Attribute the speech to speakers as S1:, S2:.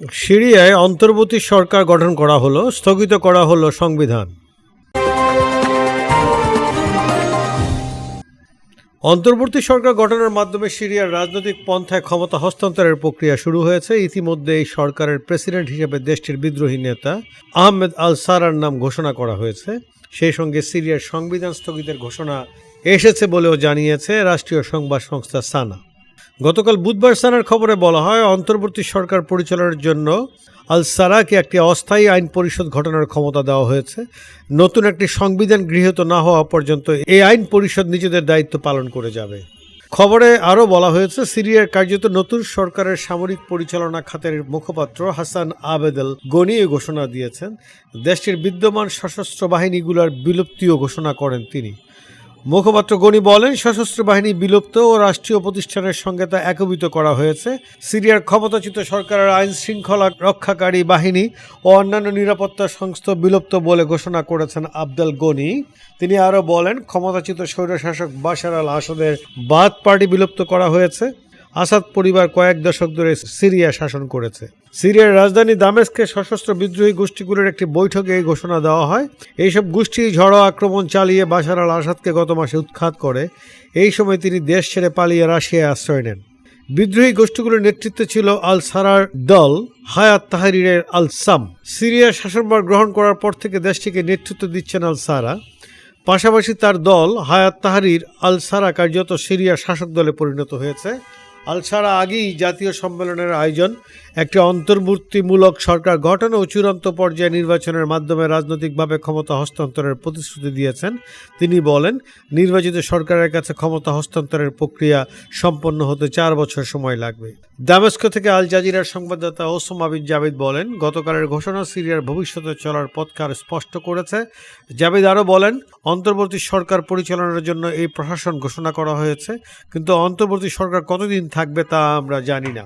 S1: সিরিয়ায় অন্তর্বর্তী সরকার গঠন করা হলো, স্থগিত করা হলো সংবিধান। অন্তর্বর্তী সরকার গঠনের মাধ্যমে সিরিয়ার রাজনৈতিক পন্থায় ক্ষমতা হস্তান্তরের প্রক্রিয়া শুরু হয়েছে। ইতিমধ্যে এই সরকারের প্রেসিডেন্ট হিসেবে দেশটির বিদ্রোহী নেতা আহমেদ আল সারার নাম ঘোষণা করা হয়েছে। সেই সঙ্গে সিরিয়ার সংবিধান স্থগিতের ঘোষণা এসেছে বলেও জানিয়েছে রাষ্ট্রীয় সংবাদ সংস্থা সানা। গতকাল বুধবার সানার খবরে বলা হয়, অন্তর্বর্তী সরকার পরিচালনার জন্য আল সারাকে একটি অস্থায়ী আইন পরিষদ ঘটনার ক্ষমতা দেওয়া হয়েছে। নতুন একটি সংবিধান গৃহীত না হওয়া পর্যন্ত এই আইন পরিষদ নিজেদের দায়িত্ব পালন করে যাবে। খবরে আরও বলা হয়েছে, সিরিয়ার কার্যত নতুন সরকারের সামরিক পরিচালনা খাতের মুখপাত্র হাসান আবেদল গনি ঘোষণা দিয়েছেন। দেশটির বিদ্যমান সশস্ত্র বাহিনীগুলোর বিলুপ্তিও ঘোষণা করেন তিনি। মুখপাত্র গনি বলেন, সশস্ত্র বাহিনী বিলুপ্ত ও রাষ্ট্রীয় প্রতিষ্ঠানের সঙ্গে তা একীভূত করা হয়েছে। সিরিয়ার ক্ষমতাচ্যুত সরকারের আইন শৃঙ্খলা রক্ষাকারী বাহিনী ও অন্যান্য নিরাপত্তা সংস্থা বিলুপ্ত বলে ঘোষণা করেছেন আবদাল গনি। তিনি আরও বলেন, ক্ষমতাচ্যুত স্বৈরশাসক বাশার আল আসাদের বাদ পার্টি বিলুপ্ত করা হয়েছে। আসাদ পরিবার কয়েক দশক ধরে সিরিয়া শাসন করেছে। সিরিয়ার রাজধানী দামেস্কে সশস্ত্র বিদ্রোহী গোষ্ঠীগুলোর একটি বৈঠকে এই ঘোষণা দেওয়া হয়। এইসব গোষ্ঠী ঝড়ো আক্রমণ চালিয়ে বাশার আল আসাদকে গত মাসে উৎখাত করে। এই সময় তিনি দেশ ছেড়ে পালিয়ে রাশিয়ায় আশ্রয় নেন। বিদ্রোহী গোষ্ঠীগুলোর নেতৃত্বে ছিল আল সারার দল হায়াত তাহারিরের আল সাম। সিরিয়ার শাসনভার গ্রহণ করার পর থেকে দেশটিকে নেতৃত্ব দিচ্ছেন আল সারা। পাশাপাশি তার দল হায়াত তাহারির আল সারা কার্যত সিরিয়া শাসক দলে পরিণত হয়েছে। আল সারা আগেই জাতীয় সম্মেলনের আয়োজন। একটি অন্তর্বর্তীমূলক সরকার গঠন ও চূড়ান্ত পর্যায়ে নির্বাচনের মাধ্যমে রাজনৈতিকভাবে ক্ষমতা হস্তান্তরের প্রতিশ্রুতি দিয়েছেন। তিনি বলেন, নির্বাচিত সরকারের কাছে ক্ষমতা হস্তান্তরের প্রক্রিয়া সম্পন্ন হতে চার বছর সময় লাগবে। দামেস্কো থেকে আল জাজিরার সংবাদদাতা ওসমা বিন জাবিদ বলেন, গতকালের ঘোষণা সিরিয়ার ভবিষ্যতে চলার পথকার স্পষ্ট করেছে। জাবিদ আরও বলেন, অন্তর্বর্তী সরকার পরিচালনার জন্য এই প্রশাসন ঘোষণা করা হয়েছে, কিন্তু অন্তর্বর্তী সরকার কতদিন থাকবে তা আমরা জানি না।